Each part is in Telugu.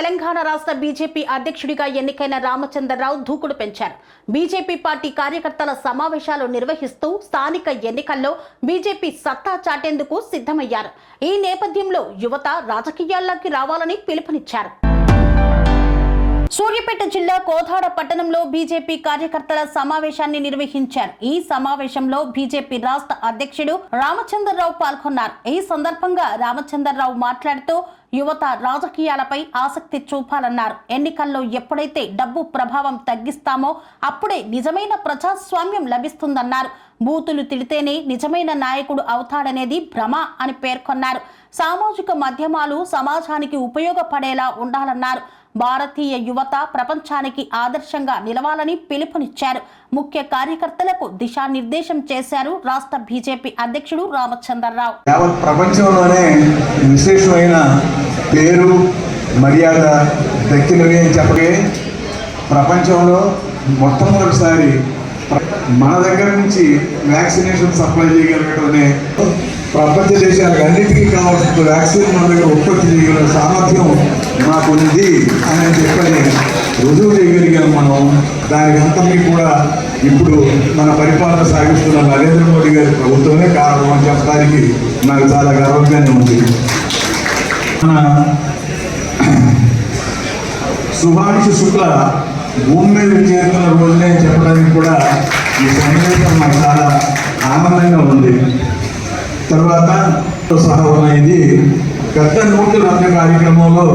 తెలంగాణ రాష్ట్ర బీజేపీ అధ్యక్షుడిగా ఎన్నికైన రామచంద్రరావు దూకుడు పెంచారు. బీజేపీ పార్టీ కార్యకర్తల సమావేశాలు నిర్వహిస్తూ స్థానిక ఎన్నికల్లో బీజేపీ సత్తా చాటేందుకు సిద్ధమయ్యారు. ఈ నేపథ్యంలో యువత రాజకీయాల్లోకి రావాలని పిలుపునిచ్చారు. సూర్యాపేట జిల్లా కోదాడ పట్టణంలో బీజేపీ కార్యకర్తల సమావేశాన్ని నిర్వహించారు. ఈ సమావేశంలో బీజేపీ రాష్ట్ర అధ్యక్షుడు రామచంద్రరావు పాల్గొన్నారు. ఈ సందర్భంగా రామచంద్రరావు మాట్లాడుతూ యువత రాజకీయాలపై ఆసక్తి చూపాలన్నారు. ఎన్నికల్లో ఎప్పుడైతే డబ్బు ప్రభావం తగ్గిస్తామో అప్పుడే నిజమైన ప్రజాస్వామ్యం లభిస్తుందన్నారు. బూతులు తిడితేనే నిజమైన నాయకుడు అవుతాడనేది భ్రమ అని పేర్కొన్నారు. సామాజిక మాధ్యమాలు సమాజానికి ఉపయోగపడేలా ఉండాలన్నారు. భారతీయ యువత ప్రపంచానికి ఆదర్శంగా నిలవాలని పిలుపునిచ్చారు. ముఖ్య కార్యకర్తలకు దిశానిర్దేశం చేశారు రాష్ట్ర బీజేపీ అధ్యక్షుడు రామచంద్రరావు. యావత్ ప్రపంచంలోనే విశేషమైన పేరు మర్యాద దక్కినవి అని చెప్పగే ప్రపంచంలో మొట్టమొదటిసారి మన దగ్గర నుంచి వ్యాక్సినేషన్ సప్లై చేయగలగటమే ప్రపంచ దేశాలకు అన్నిటికీ కావాల్సిన వ్యాక్సిన్ మన దగ్గర ఉత్పత్తి చేయగల సామర్థ్యం మాకు ఉంది అని చెప్పని రుజువు చేయగలిగాం మనం. దానికి అంతమీ కూడా ఇప్పుడు మన పరిపాలన సాగిస్తున్న నరేంద్ర మోడీ గారి ప్రభుత్వమే కారణం అని చెప్పడానికి నాకు చాలా గర్వంగానే ఉంది. మన సుభాష్ శుక్ల భూమి మీద చేరుతున్న రోజునే చెప్పడానికి కూడా ఈ సన్నివేశం నాకు చాలా ఆనందంగా ఉంది. తర్వాత సహా ఉన్నది పెద్ద నోట్ల రద్దు కార్యక్రమంలో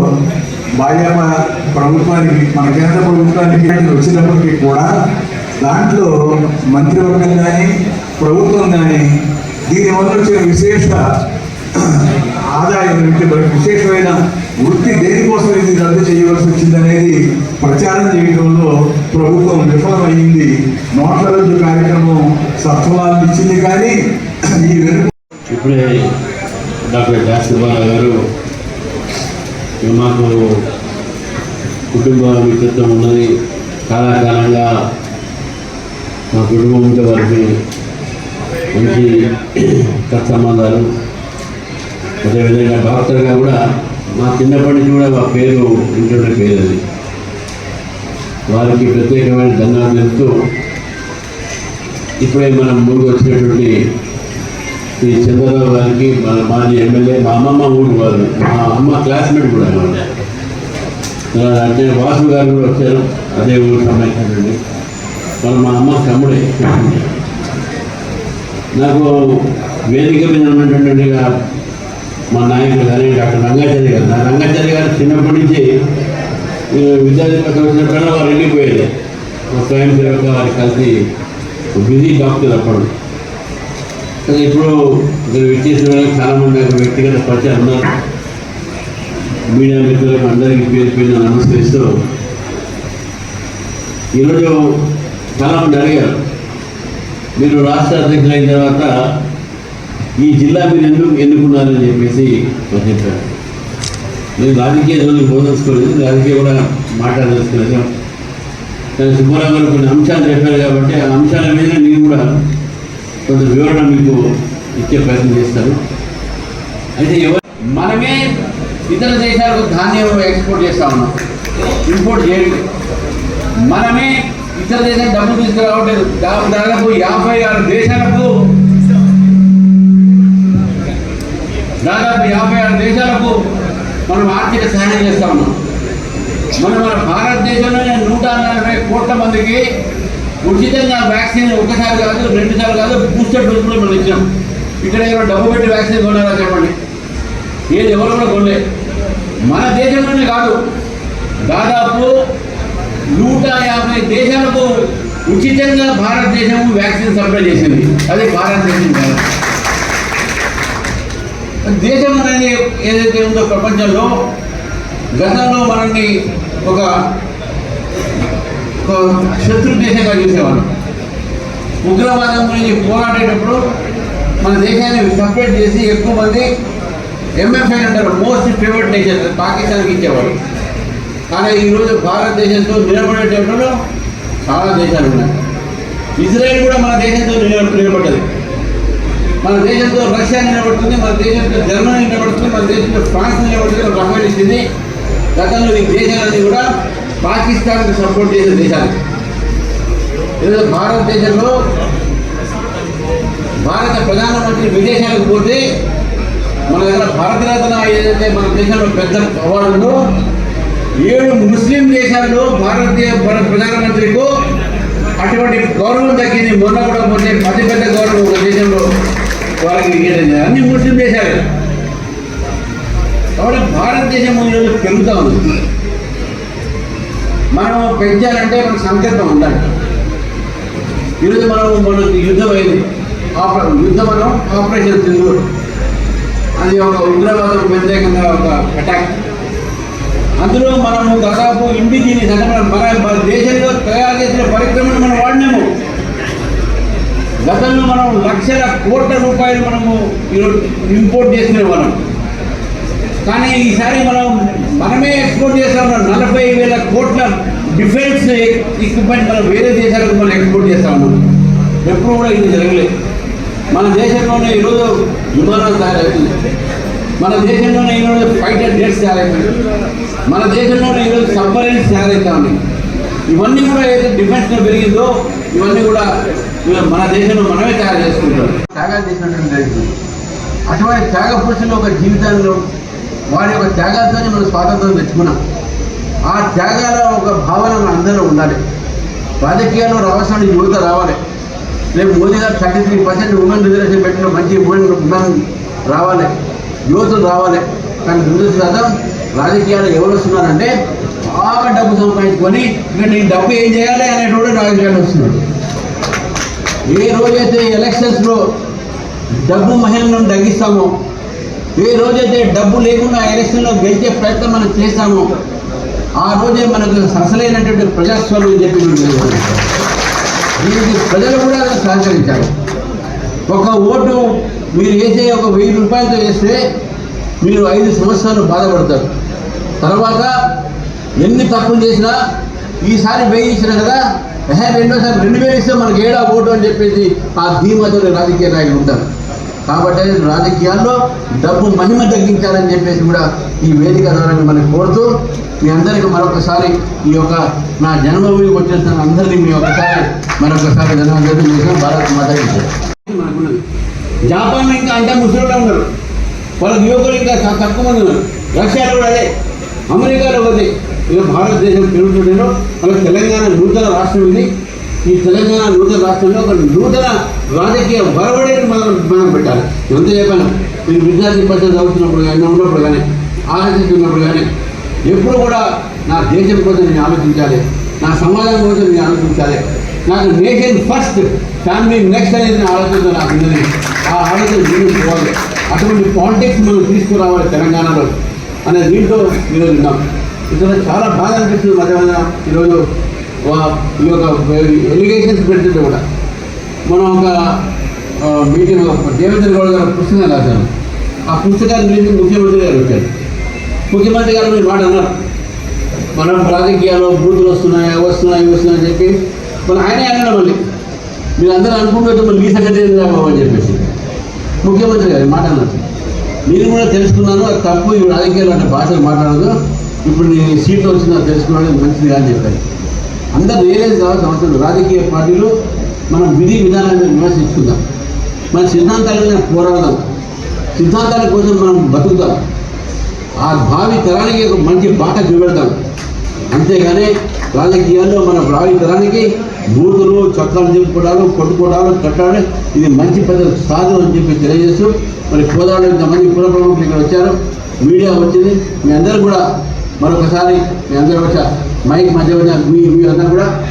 భాజపా ప్రభుత్వానికి మన కేంద్ర ప్రభుత్వానికి వచ్చినప్పటికీ కూడా దాంట్లో మంత్రివర్గం కానీ ప్రభుత్వం కానీ దీనివల్ల వచ్చిన విశేష ఆదాయం మనకి విశేషమైన వృత్తి దేనికోసం ఇది రద్దు చేయవలసి వచ్చిందనేది ప్రచారం చేయడంలో ప్రభుత్వం విఫలమైంది నోట్ల రద్దు కార్యక్రమం సత్ఫలాన్ని ఇచ్చింది కానీ ఈ ఇప్పుడే డాక్టర్ జాస్తిబాల గారు మాకు కుటుంబ మిత్రత్వం ఉన్నది. కాలాకాలంగా మా కుటుంబంతో వారికి మంచి సత్సంబంధాలు. అదేవిధంగా డాక్టర్గా కూడా మా చిన్నప్పటి నుంచి కూడా మా పేరు ఇంట్లో పేరు అది వారికి ప్రత్యేకమైన ధన్యవాదాలు చెప్తూ ఇప్పుడే మనం ముందుకు వచ్చినటువంటి శ్రీ చంద్రబాబు గారికి మన మాజీ ఎమ్మెల్యే మా అమ్మమ్మ ఊరు వారు మా అమ్మ క్లాస్మేట్ కూడా అనమాట అంటే వాసు గారు కూడా వచ్చారు అదే ఊరు సంబంధించినటువంటి. వాళ్ళు మా అమ్మ తమ్ముడే. నాకు వేదిక మీద ఉన్నటువంటి మా నాయకుడు కానీ డాక్టర్ రంగాచారి గారు నా రంగాచారి గారు చిన్నప్పటి నుంచి ఈ విద్యార్థి పక్కన వచ్చినప్పుడల్లా వారు వెళ్ళిపోయేది. ఒక స్వయం సేవక వారికి కలిసి బిజీ డాక్టర్ అప్పుడు. కానీ ఇప్పుడు ఇక్కడ విచ్చేసిన వాళ్ళకి చాలా మంది నాకు వ్యక్తిగత పరిచయం ఉన్నారు మీడియా మిత్రులకు అందరికీ పేరు పేరు నమస్కరిస్తూ ఈరోజు చాలామంది అడిగారు. మీరు రాష్ట్ర అధ్యక్షులు అయిన తర్వాత ఈ జిల్లా మీరు ఎందుకు ఎన్నుకున్నారని చెప్పేసి వాళ్ళు చెప్పారు నేను రాజకీయ రోజులు బోధించుకోలేదు రాజకీయ కూడా మాట్లాడదలుచుకోలేదు. కానీ సుబ్బారావు గారు కొన్ని అంశాలు చెప్పారు కాబట్టి ఆ అంశాల మీద నేను కూడా కొంత వివరణ మీకు ఇచ్చే ప్రయత్నం చేస్తారు. అయితే ఎవరు మనమే ఇతర దేశాలకు ధాన్యం ఎక్స్పోర్ట్ చేస్తా ఉన్నాం. ఇంపోర్ట్ చేయట్లేదు మనమే ఇతర దేశాలకు డబ్బులు తీసుకురావట్లేదు. దాదాపు దాదాపు యాభై ఆరు దేశాలకు దాదాపు యాభై ఆరు దేశాలకు మనం ఆర్థిక సహాయం చేస్తా ఉన్నాం. మనం మన భారతదేశంలోనే నూట నలభై కోట్ల మందికి ఉచితంగా వ్యాక్సిన్ ఒకసారి కాదు రెండు సార్లు కాదు బూస్టర్ డోస్ కూడా మనం ఇచ్చాం. ఇక్కడ ఎవరు డబ్బు పెట్టి వ్యాక్సిన్ కొన్నారా చెప్పండి? ఏది ఎవరు కూడా కొనలే. మన దేశంలోనే కాదు దాదాపు నూట యాభై దేశాలకు ఉచితంగా భారతదేశం వ్యాక్సిన్ సప్లై చేసింది. అది భారతదేశం కాదు. దేశం అనేది ఏదైతే ఉందో ప్రపంచంలో గతంలో మనల్ని ఒక ఒక శత్రు దేశంగా చూసేవాళ్ళం. ఉగ్రవాదం గురించి పోరాడేటప్పుడు మన దేశాన్ని సపరేట్ చేసి ఎక్కువ మంది ఎంఎఫ్ఐ అంటారు మోస్ట్ ఫేవరెట్ నేషన్ పాకిస్తాన్కి ఇచ్చేవాడు కానీ ఈరోజు భారతదేశంతో నిలబడేటప్పుడు చాలా దేశాలు ఉన్నాయి. ఇజ్రాయెల్ కూడా మన దేశంతో నిలబ నిలబడ్డది. మన దేశంతో రష్యా నిలబడుతుంది మన దేశంతో జర్మనీ నిలబడుతుంది మన దేశంతో ఫ్రాన్స్ నిలబడుతుంది రఫేల్ ఇచ్చింది గతంలో ఈ దేశాలన్నీ కూడా పాకిస్తాన్కి సపోర్ట్ చేసే దేశాలు. ఈరోజు భారతదేశంలో భారత ప్రధానమంత్రి విదేశాలకు పోతే మన దగ్గర భారతరత్న ఏదైతే మన దేశంలో పెద్ద అవార్డులో ఏడు ముస్లిం దేశాల్లో భారతీయ ప్రధానమంత్రికు అటువంటి గౌరవం దక్కింది. మొన్న కూడా మొన్న అతి పెద్ద గౌరవం ఒక దేశంలో వాళ్ళకి అన్ని ముస్లిం దేశాలు. కాబట్టి భారతదేశం ఈరోజు పెరుగుతూ ఉంది. మనం పెంచాలంటే మన సంకల్పం ఉండాలి. ఈరోజు మనం మనకి యుద్ధం అయింది. యుద్ధం మనం ఆపరేషన్ సింధూర్. అది ఒక ఉగ్రవాదం వ్యతిరేకంగా ఒక అటాక్ అందులో మనము దాదాపు ఇండిజినియస్ అంటే మనం మన మన దేశంలో తయారు చేసిన పరిక్రమను మనం వాడినాము. గతంలో మనం లక్షల కోట్ల రూపాయలు మనము ఈరోజు ఇంపోర్ట్ చేసిన మనం. కానీ ఈసారి మనం మనమే ఎక్స్పోర్ట్ చేస్తాం నలభై వేల కోట్ల డిఫెన్స్ ఎక్విప్మెంట్ మనం వేరే దేశాలకు మనం ఎక్స్పోర్ట్ చేస్తా ఉన్నాం. ఎప్పుడు కూడా ఇది జరగలేదు. మన దేశంలోనే ఈరోజు విమానాలు తయారవుతుంది మన దేశంలోనే ఈరోజు ఫైటర్ జెట్స్ తయారవుతుంది మన దేశంలోనే ఈరోజు సబ్మరీన్స్ తయారవుతా ఉన్నాయి ఇవన్నీ కూడా ఏదైతే డిఫెన్స్లో పెరిగిందో ఇవన్నీ కూడా మన దేశంలో మనమే తయారు చేసుకుంటాం. త్యాగాలు చేసినటువంటి అటువంటి త్యాగ పురుషులు ఒక జీవితంలో వారి యొక్క త్యాగాలతోనే మనం స్వాతంత్రం తెచ్చుకున్నాం. ఆ త్యాగాల ఒక భావన మన అందరిలో ఉండాలి. రాజకీయాల్లో రావాల్సిన యువత రావాలి. రేపు మోదీ గారు thirty three percent women reservation పెట్టిన మంచి ఉమెన్ ఉమెన్ రావాలి. యువతులు రావాలి. కానీ దురదృష్టం రాజకీయాలు ఎవరు వస్తున్నారంటే బాగా డబ్బు సంపాదించుకొని ఇక నీ డబ్బు ఏం చేయాలి అనేటువంటి రాజకీయాలు వస్తున్నాడు ఏ రోజైతే ఎలక్షన్స్లో డబ్బు మహిళలను తగ్గిస్తామో ఏ రోజైతే డబ్బు లేకుండా ఎలక్షన్లో గెలిచే ప్రయత్నం మనం చేస్తామో ఆ రోజే మనకు అసలైనటువంటి ప్రజాస్వామ్యం చెప్పి దీనికి ప్రజలు కూడా సహకరించారు. ఒక ఓటు మీరు వేసే ఒక వెయ్యి రూపాయలతో వేస్తే మీరు ఐదు సంవత్సరాలు బాధపడతారు. తర్వాత ఎన్ని తప్పులు చేసినా ఈసారి వెయ్యి ఇచ్చినా కదా రెండోసారి రెండు వేలు ఇస్తే మనకి ఏడా ఓటు అని చెప్పేసి ఆ ధీమతో రాజకీయ నాయకులు ఉంటారు. కాబట్టి రాజకీయాల్లో డబ్బు మహిమ తగ్గించాలని చెప్పేసి కూడా ఈ వేదిక ద్వారా మిమ్మల్ని కోరుతూ మీ అందరికీ మరొకసారి ఈ యొక్క నా జన్మభూమికి వచ్చేసిన అందరినీ మీ ఒకసారి మరొకసారి జన్మభూమి చేసిన భారత్ మాత మనకున్నది ఇంకా అంతా ముసలిలో ఉన్నారు. వాళ్ళ యువకులు ఇంకా చాలా తక్కువ మంది ఉన్నారు. రష్యాలో కూడా అదే. అమెరికాలో అదే. ఇక భారతదేశం పెరుగుతుండేలో మన తెలంగాణ నూతన రాష్ట్రం ఇది. ఈ తెలంగాణ నూతన రాష్ట్రంలో ఒక నూతన రాజకీయ వరవడిని మనం మనం పెట్టాలి. ఎంత చెప్పాను. మీరు విద్యార్థి పరిషత్ చదువుతున్నప్పుడు కానీ ఉన్నప్పుడు కానీ ఆలోచిస్తున్నప్పుడు కానీ ఎప్పుడు కూడా నా దేశం కోసం నేను ఆలోచించాలి. నా సమాజం కోసం నేను ఆలోచించాలి. నాకు నేషన్ ఫస్ట్ ఫ్యామిలీ నెక్స్ట్ అనేది నా ఆలోచన నాకు ఉన్నది. ఆ ఆలోచన ముందుకు పోవాలి అటువంటి పాలిటిక్స్ మనం తీసుకురావాలి తెలంగాణలో అనే దీంట్లో ఈరోజు ఉన్నాం. ఇక్కడ చాలా బాధ అనిపిస్తుంది. మధ్య మధ్య ఈరోజు వా- ఈ యొక్క ఎలిగేషన్స్ పెడుతుంటే కూడా. మనం ఒక మీటింగ్ దేవేంద్ర గౌడ్ గారు పుస్తకం రాశాను ఆ పుస్తకాన్ని గురించి ముఖ్యమంత్రి గారు వచ్చారు ముఖ్యమంత్రి గారు మీరు మాట అన్నారు. మనం రాజకీయాల్లో బూతులు వస్తున్నాయి అవి వస్తున్నాయి ఇవి వస్తున్నాయి అని చెప్పి. మన ఆయనే అన్నాడు మళ్ళీ. మీరు అందరూ అనుకుంటే మళ్ళీ మీ సంగతి ఏంది అని చెప్పేసి. ముఖ్యమంత్రి గారు మాట అన్నారు. నేను కూడా తెలుసుకున్నాను అది తప్పు ఈ రాజకీయాలు అంటే భాషలు మాట్లాడదు. ఇప్పుడు నేను సీట్లో వచ్చిందా తెలుసుకున్నాను మంచిది అని చెప్పారు. అందరు రియలైజ్ కావాల్సిన అవసరం రాజకీయ పార్టీలు మనం విధి విధానాన్ని విమర్శించుకుందాం. మన సిద్ధాంతాల పోరాడదాం. సిద్ధాంతాల కోసం మనం బతుకుతాం. ఆ భావి తరానికి ఒక మంచి బాట చూపెడతాం. అంతేగాని రాజకీయాల్లో మన భావి తరానికి బూతులు చక్రాలు చెప్పుకోవడాలు కొట్టుకోవడాలు కట్టాలి ఇది మంచి పెద్ద సాధు అని చెప్పి తెలియజేస్తూ మరి కోదాడు ఇంతమంది కుల ప్రముఖులు ఇక్కడ వచ్చారు. మీడియా వచ్చింది. మీ అందరూ కూడా మరొకసారి మీ అందరూ వచ్చా? మైక్ మధ్య మధ్య మీ మీ అందరూ కూడా?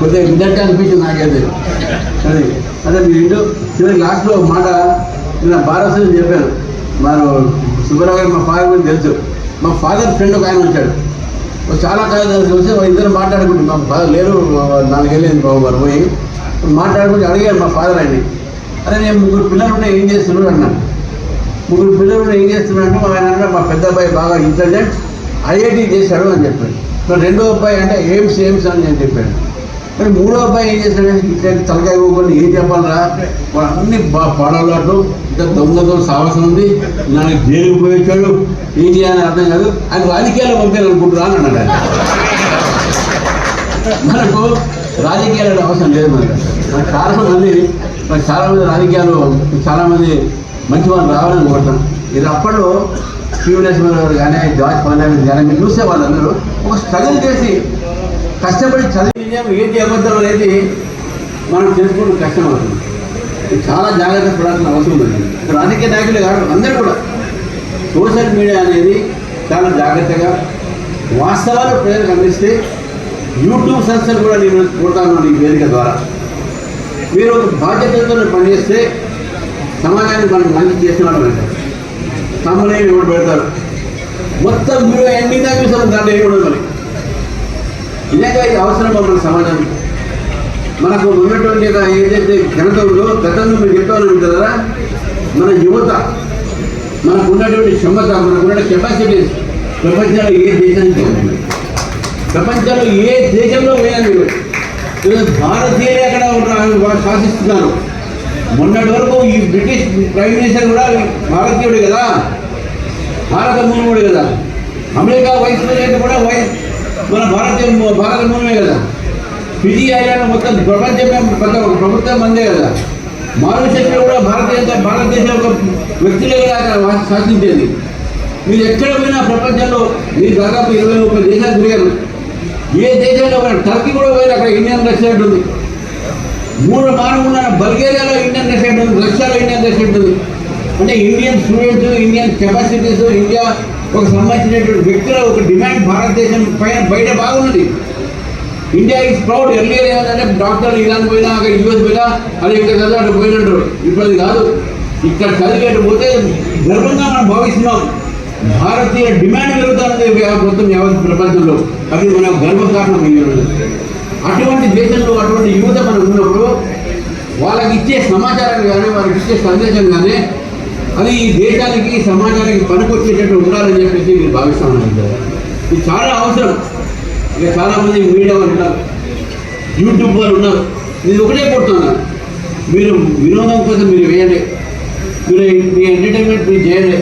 కొద్దిగా విద్యార్థి అనిపించింది నాకైతే. అది అదే మీ ఇంటూ చివరి లాస్ట్లో మాట నేను భారత్ చెప్పాను మారు సుబ్బారావు గారు మా ఫాదర్ గురించి తెలుసు. మా ఫాదర్ ఫ్రెండ్ ఒక ఆయన వచ్చాడు. చాలా కాలం చూసి ఇద్దరు మాట్లాడుకుంటాం మా ఫాదర్ లేరు నాలుగేళ్ళేది బాబు గారు పోయి. మాట్లాడుకుంటే అడిగారు మా ఫాదర్ అని అరే నేను ముగ్గురు పిల్లలు ఉంటే ఏం చేస్తున్నాడు అన్నాను ముగ్గురు పిల్లలు ఉంటే ఏం చేస్తున్నాడు అంటే ఆయన అన్నాడు మా పెద్ద అబ్బాయి బాగా ఇంటెలిజెంట్ ఐఐటి చేశాడు అని చెప్పాడు. రెండో అబ్బాయి అంటే ఎయిమ్స్ ఎయిమ్స్ అని నేను చెప్పాను మరి మూడో అబ్బాయి ఏం చేశాడు? ఇట్లా తలకాయ ఊకొని ఏం చెప్పాలరా వాడు అన్ని పాడలాడు ఇంకా దొంగతో సాహసం ఉంది. నాకు జైలుకు పోయి వచ్చాడు ఏం చేయాలని అర్థం కాదు. ఆయన రాజకీయాలు పంపాను అనుకుంటున్నా అని అన్నాడు మనకు రాజకీయాలు అవసరం లేదు మనకు. మనకు చాలామంది మనకు చాలామంది రాజకీయాలు చాలామంది మంచి వాళ్ళు రావాలని కోరుతాం ఇది అప్పట్లో పివి నరసింహరావు గారు కానీ జార్జ్ ఫర్నాండెస్ కానీ మీరు చూసే వాళ్ళందరూ ఒక స్ట్రగుల్ చేసి కష్టపడి చదివి ఏంటి అబద్ధం అనేది మనం తెలుసుకోవడం కష్టం అవుతుంది ఇది చాలా జాగ్రత్త పడాల్సిన అవసరం ఉంది రాజకీయ నాయకులు కాదు అందరూ కూడా. సోషల్ మీడియా అనేది చాలా జాగ్రత్తగా వాస్తవాలు ప్రజలకు అందిస్తే యూట్యూబ్ సంస్థలు కూడా నేను కోరుతాను ఈ వేదిక ద్వారా. మీరు ఒక బాధ్యతలతో పనిచేస్తే సమాజానికి మనం మంచి చేసిన అంటారు. తమనే ఎవరు పెడతారు? మొత్తం మీరు ఎన్ని దాకా చూసారు దాంట్లో ఏమి ఉండదు మరి. నిజంగా ఇది అవసరం మన సమాజానికి మనకు ఉన్నటువంటి ఏదైతే ఘనత ఉందో గతంలో మీరు చెప్తాను కదా మన యువత మనకు ఉన్నటువంటి క్షమత మనకు ఉన్న కెపాసిటీస్ ప్రపంచంలో ఏ దేశానికి ప్రపంచంలో ఏ దేశంలో పోయినా మీరు? భారతీయులు ఎక్కడ ఉన్నారు ఉన్న- శాసిస్తున్నారు. మొన్నటి వరకు ఈ బ్రిటిష్ ప్రైమ్ మినిస్టర్ కూడా భారతీయుడు కదా భారత మూలముడు కదా. అమెరికా వైస్ ప్రెసిడెంట్ కూడా వై మన భారతీయ భారత మూలమే కదా. ఫిజీ ఐలాండ్ మొత్తం ప్రపంచమే పెద్ద ఒక ప్రభుత్వం మందే కదా. మారుషత్లో కూడా భారతీయ భారతదేశం ఒక వ్యక్తులే కదా శాసించేది మీరు ఎక్కడ పోయినా ప్రపంచంలో మీరు దాదాపు ఇరవై ముప్పై దేశాలు తిరిగారు. ఏ దేశంలో పోయినా టర్కీ కూడా పోయినా అక్కడ ఇండియన్ రెస్టారెంట్ ఉంది. మూడు మానవున్న బల్గేరియాలో ఇండియన్ రెస్టారెంట్ ఉంది. రష్యాలో ఇండియన్ రెస్టారెంట్ ఉంది. అంటే Indian students Indian capacities India ఒక సంబంధించినటువంటి వ్యక్తుల ఒక డిమాండ్ భారతదేశం పైన బయట బాగున్నది. ఇండియా ఈజ్ ప్రౌడ్ ఎర్లియర్ ఏమంటే డాక్టర్ ఇరాన్ పోయినా అక్కడ యూఎస్ పోయినా అది ఇక్కడ చదువు అక్కడ పోయినట్టు. ఇప్పుడు అది కాదు. ఇక్కడ చదివేట పోతే గర్వంగా మనం భావిస్తున్నాం. భారతీయ డిమాండ్ పెరుగుతున్నది మొత్తం యావత్ ప్రపంచంలో. అది మన గర్వకారణం అయ్యి అటువంటి దేశంలో అటువంటి యువత మనం ఉన్నప్పుడు వాళ్ళకి ఇచ్చే సమాచారం కానీ వాళ్ళకి ఇచ్చే సందేశం కానీ అది ఈ దేశానికి సమాజానికి పనికొచ్చేటట్టు ఉండాలని చెప్పేసి నేను భావిస్తున్నాను ఇది చాలా అవసరం. ఇక చాలామంది మీడియా వాళ్ళు ఉన్నారు యూట్యూబ్ వాళ్ళు ఉన్నారు. నేను ఒకటే కొడుతున్నాను మీరు వినోదం కోసం మీరు వేయలే. మీరు మీ ఎంటర్టైన్మెంట్ మీరు చేయలే.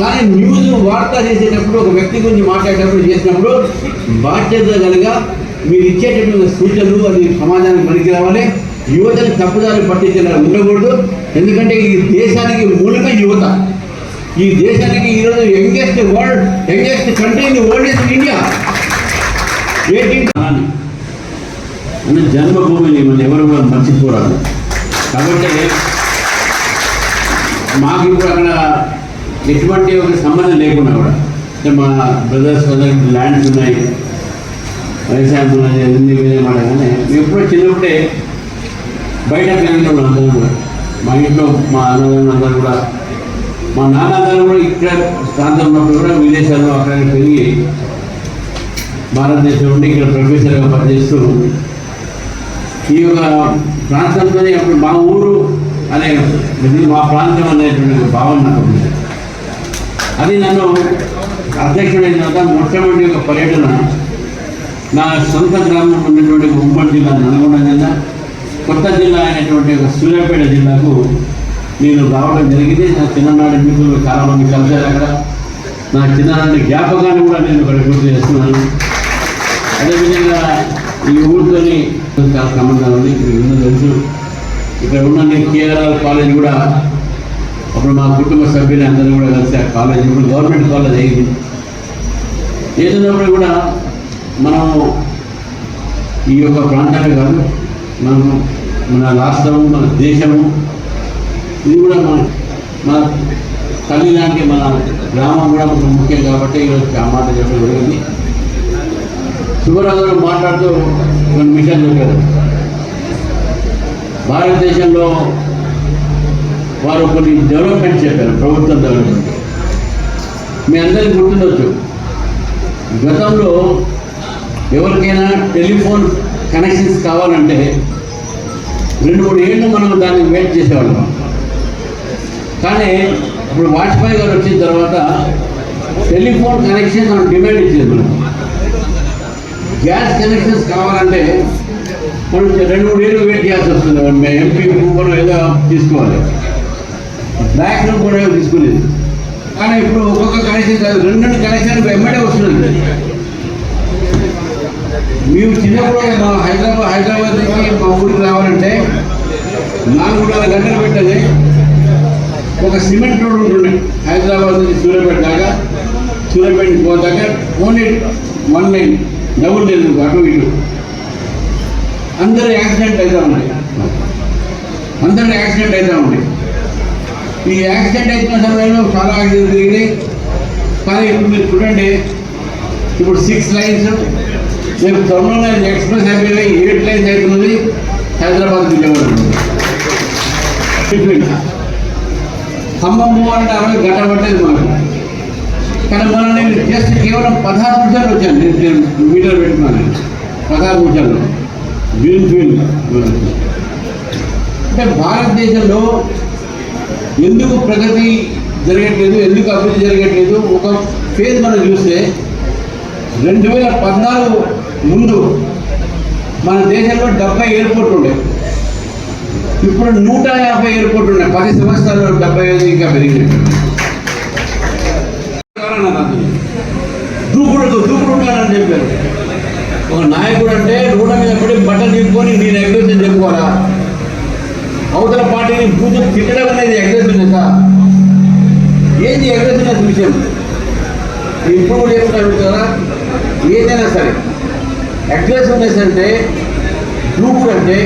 కానీ న్యూస్ వార్త చేసేటప్పుడు ఒక వ్యక్తి గురించి మాట్లాడేటప్పుడు చేసినప్పుడు బాధ్యత కలిగా మీరు ఇచ్చేటటువంటి సూచనలు అది సమాజానికి పనికి రావాలి. యువతని తప్పుదారి పట్టించేలా ఉండకూడదు. ఎందుకంటే ఈ దేశానికి మూలక యువత. ఈ దేశానికి ఈరోజు youngest world youngest country in the is India. Eighteen మన జన్మభూమిని మనం ఎవరు కూడా మర్చిపోరాదు. కాబట్టి మాకు ఇప్పుడు అక్కడ ఎటువంటి ఒక సంబంధం లేకుండా కూడా అంటే మా బ్రదర్స్ అందరికి ల్యాండ్స్ ఉన్నాయి వ్యవసాయం ఉన్నది అన్ని మాట కానీ ఎప్పుడో చిన్నప్పుడే బయట తిరుగుతున్నాం అందరం కూడా మా ఇంట్లో మా అన్నదమ్ములు అందరూ కూడా మా నాన్నగారు కూడా ఇక్కడ ప్రాంతంలో ఉన్నప్పుడు కూడా విదేశాల్లో అక్కడ పెరిగి భారతదేశం నుండి ఇక్కడ ప్రొఫెసర్గా పనిచేస్తూ ఈ యొక్క ప్రాంతంలోనే అప్పుడు మా ఊరు అనే మా ప్రాంతం అనేటువంటి భావన నాకు ఉంది. అది నన్ను అధ్యక్షుడైన తర్వాత మొట్టమొదటి ఒక పర్యటన నా సొంత గ్రామం ఉన్నటువంటి ఉమ్మడి జిల్లా నల్గొండ జిల్లా కొత్త జిల్లా అయినటువంటి ఒక సూర్యాపేట జిల్లాకు నేను రావడం జరిగింది. నా చిన్ననాటి మిత్రులు చాలామంది కలిశారు అక్కడ. నా చిన్ననాటి జ్ఞాపకాన్ని కూడా నేను ఇక్కడ గుర్తు చేస్తున్నాను. అదేవిధంగా ఈ ఊరితోని చాలా సంబంధం ఉంది ఇక్కడ ఉన్న తెలుసు. ఇక్కడ ఉన్న కేఆర్ఆర్ కాలేజ్ కూడా అప్పుడు మా కుటుంబ సభ్యులు అందరూ కూడా కలిసి ఆ కాలేజ్ ఇప్పుడు గవర్నమెంట్ కాలేజ్ అయింది. చేసినప్పుడు కూడా మనం ఈ యొక్క ప్రాంతాలే కాదు మనం మన రాష్ట్రము మన దేశము ఇది కూడా మన మన తల్లి లాంటి మన గ్రామం కూడా మనకు ముఖ్యం కాబట్టి ఈరోజు ఆ మాట చెప్పడం జరిగింది. శుభరాజు మాట్లాడుతూ కొన్ని మిషన్ చెప్పారు. భారతదేశంలో వారు కొన్ని డెవలప్మెంట్ చెప్పారు ప్రభుత్వం డెవలప్మెంట్. మీ అందరికీ గుర్తుండొచ్చు గతంలో ఎవరికైనా టెలిఫోన్ కనెక్షన్స్ కావాలంటే రెండు మూడు ఏళ్ళు మనం దాన్ని వెయిట్ చేసేవాళ్ళం. కానీ ఇప్పుడు వాజ్పేయి గారు వచ్చిన తర్వాత టెలిఫోన్ కనెక్షన్ మనం డిమాండ్ ఇచ్చేది మనం. గ్యాస్ కనెక్షన్స్ కావాలంటే మనం రెండు మూడు ఏళ్ళు వెయిట్ చేయాల్సి వస్తుంది. మేము ఎంపీ మనం ఏదో తీసుకోవాలి. బ్లాక్ కూడా తీసుకునేది. కానీ ఇప్పుడు ఒక్కొక్క కనెక్షన్ కాదు రెండు రెండు కనెక్షన్ ఎమ్మడే వస్తుంది మేము చిన్నప్పుడు మా హైదరాబాద్ హైదరాబాద్ నుంచి మా ఊరికి రావాలంటే నాలుగున్నర గంటలు పెట్టది ఒక సిమెంట్ రోడ్ ఉంటుంది హైదరాబాద్ నుంచి సూర్యాపేట దాకా సూర్యాపేట నుంచి పోతాక only one line double line అటు ఇటు. అందరూ యాక్సిడెంట్ అవుతూ ఉన్నాయి అందరూ యాక్సిడెంట్ అవుతూ ఉన్నాయి ఈ యాక్సిడెంట్ అయిన సమయంలో చాలా యాక్సిడెంట్ జరిగినాయి కానీ ఇప్పుడు మీరు చూడండి ఇప్పుడు సిక్స్ లైన్స్ రేపు త్వరలోనే ఎక్స్ప్రెస్ హైవేలో ఎయిట్ లైన్స్ అవుతున్నది హైదరాబాద్ విజయవాడ బిట్వీన్ ఖమ్మం అంటే అరవై గంట పట్టేది మాకు. కానీ మనం నేను జస్ట్ కేవలం పదహారు నిమిషాలు వచ్చాను. నేను నేను మీటర్ పెట్టుకున్నాను. పదహారు నిమిషాలు గ్రీన్ ఫీల్డ్ అంటే భారతదేశంలో ఎందుకు ప్రగతి జరగట్లేదు? ఎందుకు అభివృద్ధి జరగట్లేదు? ఒక ఫేజ్ మనం చూస్తే రెండు వేల పద్నాలుగు ముందు మన దేశంలో డెబ్బై ఎయిర్పోర్ట్ ఉండే. ఇప్పుడు నూట యాభై ఎయిర్పోర్ట్ ఉన్నాయి పది సంవత్సరాల్లో డెబ్బై ఐదు ఇంకా పెరిగినాయి. దూకుడు దూకుడు ఉంటానని చెప్పారు. ఒక నాయకుడు అంటే రోడ్ల మీద పడి బట్టలు తీసుకొని నేను ఎగ్రెషన్ చెప్పుకోవాలా? అవతల పార్టీని పూజ తిట్టడం అనేది ఎగ్రెషన్ సార్? ఏంది ఎగ్రెషన్ విషయం? ఇప్పుడు కూడా చెప్తాను కదా ఏదైనా సరే. అగ్రెసివ్నెస్ అంటే దూకుడు అంటే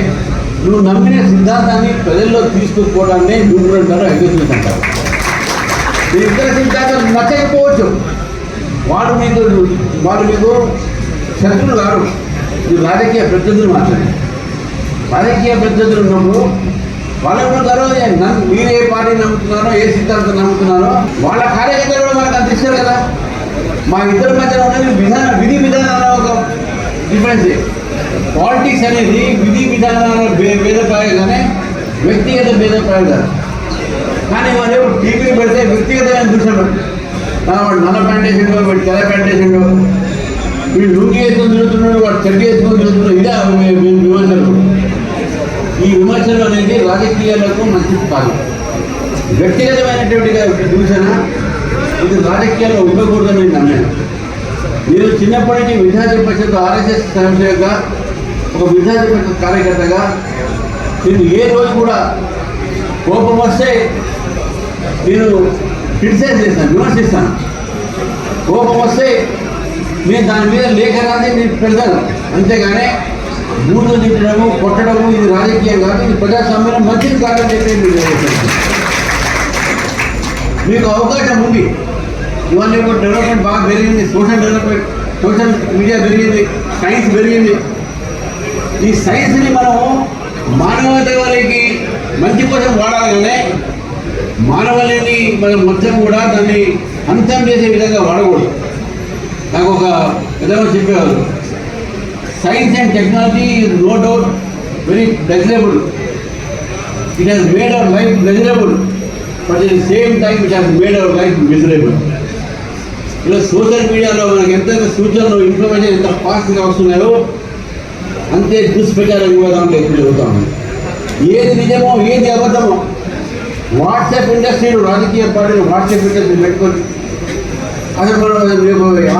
నువ్వు నమ్మిన సిద్ధాంతాన్ని ప్రజల్లో తీసుకుపోవడాన్ని దూకుడు అంటారు అగ్రెసివ్నెస్ అంటారు. మీ ఇద్దరు సిద్ధాంతం నచ్చకపోవచ్చు వాడు మీకు వాడు మీకు శత్రులు కాదు. ఇది రాజకీయ ప్రత్యర్థులు మాత్రమే. రాజకీయ ప్రత్యర్థులు ఉన్నప్పుడు వాళ్ళు ఉంటారో నన్ను మీరు ఏ పార్టీ నమ్ముతున్నారో ఏ సిద్ధాంతం నమ్ముతున్నారో వాళ్ళ కార్యకర్తలు మనకు అందిస్తారు కదా మా ఇద్దరి మధ్య ఉన్నది విధాన విధి విధానాలు ఒక డిఫరెన్స్ పాలిటిక్స్ అనేది విధి విధానాల భే- భేదప్రాయాలనే వ్యక్తిగత భేదప్రాయాలు. కానీ వాళ్ళు టీవీ పెడితే వ్యక్తిగతమైన దృశ్యం వాడు నల్ల ప్యాంటేషన్ వాడు తెల్ల ప్యాంటేషన్ వీడు లుంగి వేసుకొని తిరుగుతున్నాడు వాడు చెట్టు వేసుకొని తిరుగుతున్నాడు ఇదే విమర్శలు. ఈ విమర్శలు అనేది రాజకీయాలకు మంచిది కాదు వ్యక్తిగతమైనటువంటి దూషణ ఇది రాజకీయాల్లో ఉండకూడదని నేను నమ్మాను. నేను చిన్నప్పటి నుంచి విద్యార్థి పరిషత్ ఆర్ఎస్ఎస్ సంస్థగా ఒక విద్యార్థి పరిషత్ కార్యకర్తగా నేను ఏ రోజు కూడా కోపం వస్తే నేను క్రిటిసైజ్ చేస్తాను విమర్శిస్తాను. కోపం వస్తే నేను దాని మీద లేఖ రాసి నేను పెడతాను అంతేగాని బూర్లు తిట్టడము కొట్టడము ఇది రాజకీయం కాదు ఇది ప్రజాస్వామ్యం మంచిది కాదని చెప్పి మీకు అవకాశం ఉంది. ఇవన్నీ కూడా డెవలప్మెంట్ బాగా పెరిగింది. సోషల్ డెవలప్మెంట్ సోషల్ మీడియా పెరిగింది. సైన్స్ పెరిగింది. ఈ సైన్స్ని మనం మానవదేవాలకి మంచి కోసం వాడాలి కానీ మానవాళిని మనం మొత్తం కూడా దాన్ని అంతం చేసే విధంగా వాడకూడదు. నాకు ఒక విధంగా చెప్పేవారు science and technology is no doubt very desirable it has made our life desirable but it same time it has made our life miserable ఇలా సోషల్ మీడియాలో మనకి ఎంత సూచనలు ఇన్ఫర్మేషన్ ఎంత ఫాస్ట్గా వస్తున్నాయో అంతే దుష్ప్రచారం వివాదాలు ఎక్కువ జరుగుతూ ఏది నిజమో ఏది అబద్ధమో వాట్సాప్ ఇండస్ట్రీలు రాజకీయ పార్టీలు వాట్సాప్ ఇండస్ట్రీ పెట్టుకొని అసలు మనం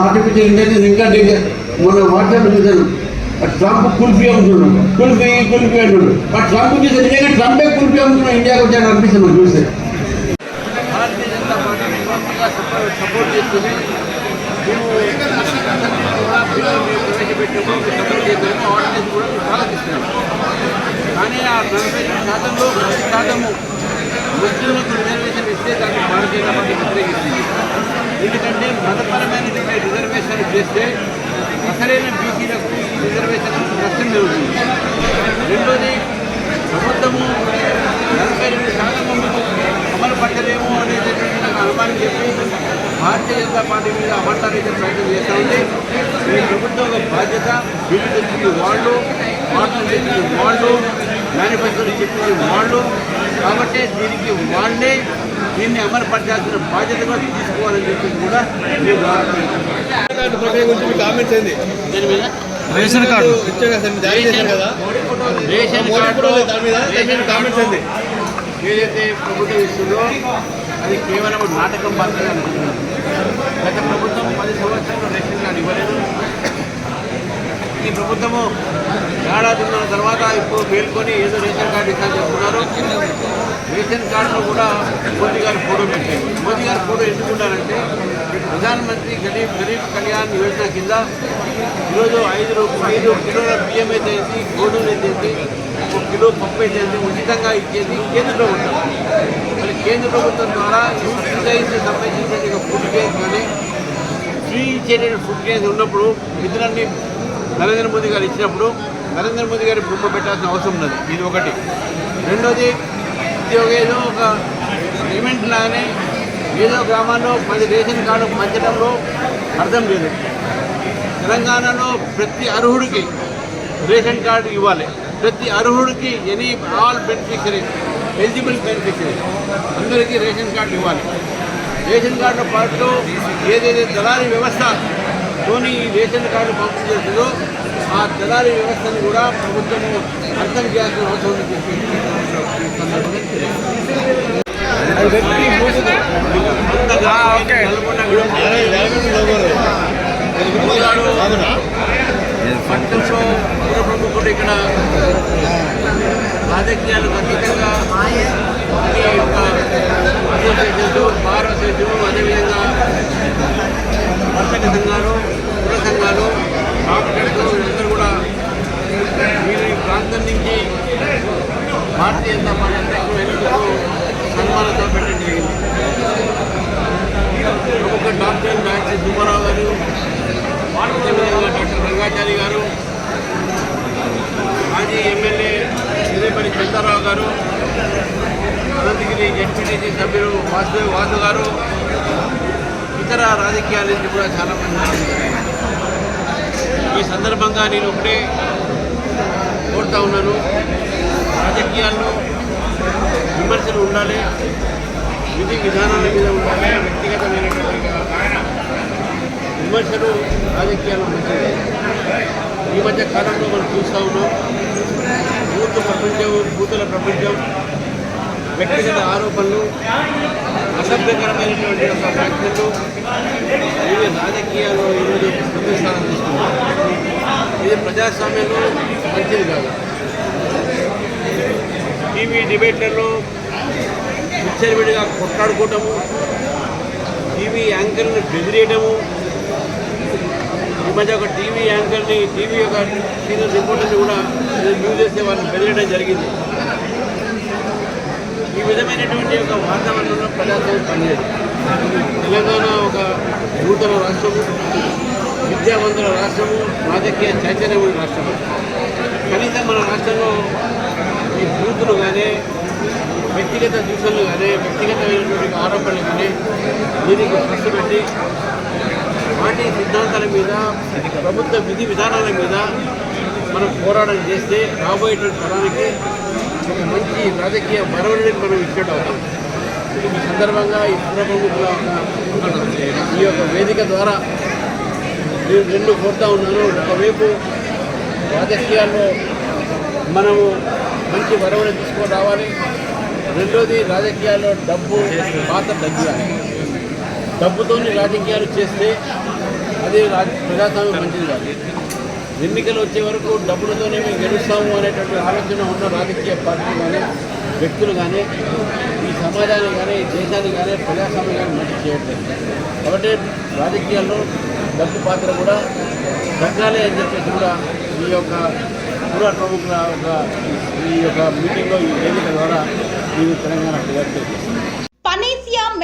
ఆర్టిఫిషియల్ ఇంటెలిజెన్స్ ఇంకా డేంజర్ మన వాట్సాప్ చూసాను ఆ ట్రంప్ కుల్ఫీ అమ్ముతున్నాడు. కుల్ఫీ కుల్ఫీ అంటున్నాడు. ఆ ట్రంప్ చూస్తే నిజంగా ట్రంపే కుల్ఫీ అమ్ముతున్నాడు. ఇండియాకి వచ్చాడు అనిపిస్తుంది చూస్తే భారతీయ జనతా పార్టీ పూర్తిగా సపోర్ట్ చేస్తుంది. మేము ప్రవేశపెట్టాము సపోర్ట్ చేద్దాము ఆర్డినెన్స్ కూడా మేము స్వాగతిస్తున్నాము కానీ ఆ నలభై శాతంలో పది శాతము ముస్లింలకు రిజర్వేషన్ ఇస్తే దాన్ని భారతీయ జనతా పార్టీ వ్యతిరేకిస్తుంది. ఎందుకంటే మతపరమైనటువంటి రిజర్వేషన్ చేస్తే అసలైన బీసీలకు ఈ రిజర్వేషన్ నష్టం జరుగుతుంది. రెండోది ప్రభుత్వము నలభై రెండు శాతం పట్టలేము అనేటటువంటి నాకు అనుమానం చెప్పి భారతీయ జనతా పార్టీ మీద అమర్చాలైతే ప్రయత్నం చేస్తూ ఉంది. ఈ ప్రభుత్వం బాధ్యత బిల్లు తెచ్చింది వాళ్ళు వాటర్ తెచ్చింది వాళ్ళు మేనిఫెస్టోని చెప్పింది వాళ్ళు. కాబట్టి దీనికి వాళ్ళే దీన్ని అమలు పరచాల్సిన బాధ్యత కూడా తీసుకోవాలని చెప్పి కూడా నేను కార్డు ప్రక్రియ గురించి మీ కామెంట్స్ ఏంది దీని మీద రేషన్ కార్డు. ఇచ్చారు కదా సార్, జారీ చేశారు కదా Modi ration card ration card ఏదైతే ప్రభుత్వం ఇస్తుందో అది కేవలం నాటకం మాత్రమే అనుకుంటున్నాను. గత ప్రభుత్వం పది సంవత్సరాలు రేషన్ కార్డు ఇవ్వలేదు. ఈ ప్రభుత్వము ఏడాదిన్నర తర్వాత ఇప్పుడు మేల్కొని ఏదో రేషన్ కార్డు ఇస్తాను చెప్తున్నారు. రేషన్ కార్డులో కూడా మోదీ గారి ఫోటో పెట్టారు. మోదీ గారి ఫోటో ఎందుకున్నారంటే ప్రధానమంత్రి గరీబ్ గరీబ్ కళ్యాణ్ యోజన కింద ఈరోజు ఐదు రూ- ఐదు కిలోల బియ్యం అయితే ఏంటి, గోధుమలు అయితే ఒక కిలో పప్పు అయితే ఉచితంగా ఇచ్చేది కేంద్ర ప్రభుత్వం. మరి కేంద్ర ప్రభుత్వం ద్వారా సబ్సిడైజ్ సంబంధించిన ఫుడ్ కేసు కానీ ఫ్రీ ఇచ్చేటువంటి ఫుడ్ కేసు ఉన్నప్పుడు నిధులన్నీ నరేంద్ర మోదీ గారు ఇచ్చినప్పుడు నరేంద్ర మోదీ గారి బొమ్మ పెట్టాల్సిన అవసరం ఉన్నది. ఇది ఒకటి. రెండోది ఇది ఒక ఏదో ఒక ఈవెంట్ లాగానే ఏదో గ్రామాల్లో పది రేషన్ కార్డు పంచడంలో అర్థం లేదు. తెలంగాణలో ప్రతి అర్హుడికి రేషన్ కార్డు ఇవ్వాలి. ప్రతి అర్హుడికి any all beneficiaries eligible beneficiaries అందరికీ రేషన్ కార్డు ఇవ్వాలి. రేషన్ కార్డు పాటు ఏదైతే దళారీ వ్యవస్థ తోని రేషన్ కార్డు పంపిణీ చేస్తుందో ఆ దళారీ వ్యవస్థను కూడా ప్రభుత్వము అర్థం చేయాల్సిన అవసరం ఉంది. పట్టణంలో పుర ప్రముఖుడు ఇక్కడ రాజకీయాలకు అతీతంగా ఈ యొక్క అసోసియేషన్స్ బార్ అసోసియేషన్ అదేవిధంగా వర్తక సంఘాలు పుర సంఘాలు డాక్టర్స్ వీళ్ళందరూ కూడా మీరు ఈ ప్రాంతం నుంచి భారతీయ జనతా పార్టీ అధ్యక్షుడు ఎన్నికలకు సన్మానంతో పెట్టడం జరిగింది ప్రముఖ డాక్టర్ డాక్టర్ సుబ్బారావు గారు అదేవిధంగా డాక్టర్ రంగాచారి గారు మాజీ ఎమ్మెల్యే శ్రీపల్లి చంద్రరావు గారు అనంతగిరి జడ్పీటీసీ సభ్యులు వాసుదేవ్ వాసు గారు ఇతర రాజకీయాల నుంచి కూడా చాలా మంది ఈ సందర్భంగా నేను ఒకటే కోరుతా ఉన్నాను. రాజకీయాల్లో విమర్శలు ఉండాలి. విధి విధానాల మీద ఉండాలి. వ్యక్తిగతమైనటువంటి విమర్శలు రాజకీయాలు మంచిది ఈ మధ్య కాలంలో మనం చూస్తూ ఉన్నాం. బూత్ ప్రపంచం బూతుల ప్రపంచం వ్యక్తిగత ఆరోపణలు అసభ్యకరమైనటువంటి ఒక వ్యాఖ్యలు ఇవి రాజకీయాలు ఈరోజు ప్రతిష్టానం తీసుకున్నారు. ఇది ప్రజాస్వామ్యంలో మంచిది కాదు. టీవీ డిబేట్లలో విచ్చరివిడిగా కొట్లాడుకోవటము టీవీ యాంకర్ని బెదిరేయటము ఈ మధ్య ఒక టీవీ యాంకర్ని టీవీ యొక్క సీనియర్ రిపోర్టర్ని కూడా న్యూస్ చేసే వాళ్ళని బెదిరేయడం జరిగింది. ఈ విధమైనటువంటి ఒక వాతావరణంలో ప్రజాస్వామ్యం పనిచేయదు. తెలంగాణ ఒక నూతన రాష్ట్రము విద్యావంతుల రాష్ట్రము రాజకీయ చైతన్యమైన రాష్ట్రము. కనీసం మన రాష్ట్రంలో ఈ బూతులు కానీ వ్యక్తిగత దూషణలు కానీ వ్యక్తిగతమైనటువంటి ఆరోపణలు కానీ దీనికి దృష్టి పెట్టి పార్టీ సిద్ధాంతాల మీద ప్రభుత్వ విధి విధానాల మీద మనం పోరాటం చేస్తే రాబోయేటువంటి తరానికి ఒక మంచి రాజకీయ బరవడిని మనం ఇచ్చేట అవుతాం ఈ సందర్భంగా ఈ ఈ యొక్క వేదిక ద్వారా నేను రెండు కోరుతా ఉన్నాను. ఒకవైపు రాజకీయాల్లో మనము మంచి వరవడి తీసుకొని రావాలి. రెండోది రాజకీయాల్లో డబ్బు పాత్ర తగ్గాలి డబ్బుతోని రాజకీయాలు చేస్తే అది రాజ ప్రజాస్వామ్యం మంచిది కాదు. ఎన్నికలు వచ్చే వరకు డబ్బులతోనే మేము గెలుస్తాము అనేటువంటి ఆలోచన ఉన్న రాజకీయ పార్టీలు కానీ వ్యక్తులు కానీ ఈ సమాజాన్ని కానీ ఈ దేశాన్ని కానీ ప్రజాస్వామ్యం కానీ మంచి చేయట్లేదు. కాబట్టి రాజకీయాల్లో డబ్బు పాత్ర కూడా తగ్గాలి అని చెప్పేసి కూడా ఈ యొక్క పూర్వ ప్రముఖుల ఒక ఈ యొక్క మీటింగ్లో ఈ వేదిక ద్వారా నేను తెలంగాణ ప్రజలకు పనేసియా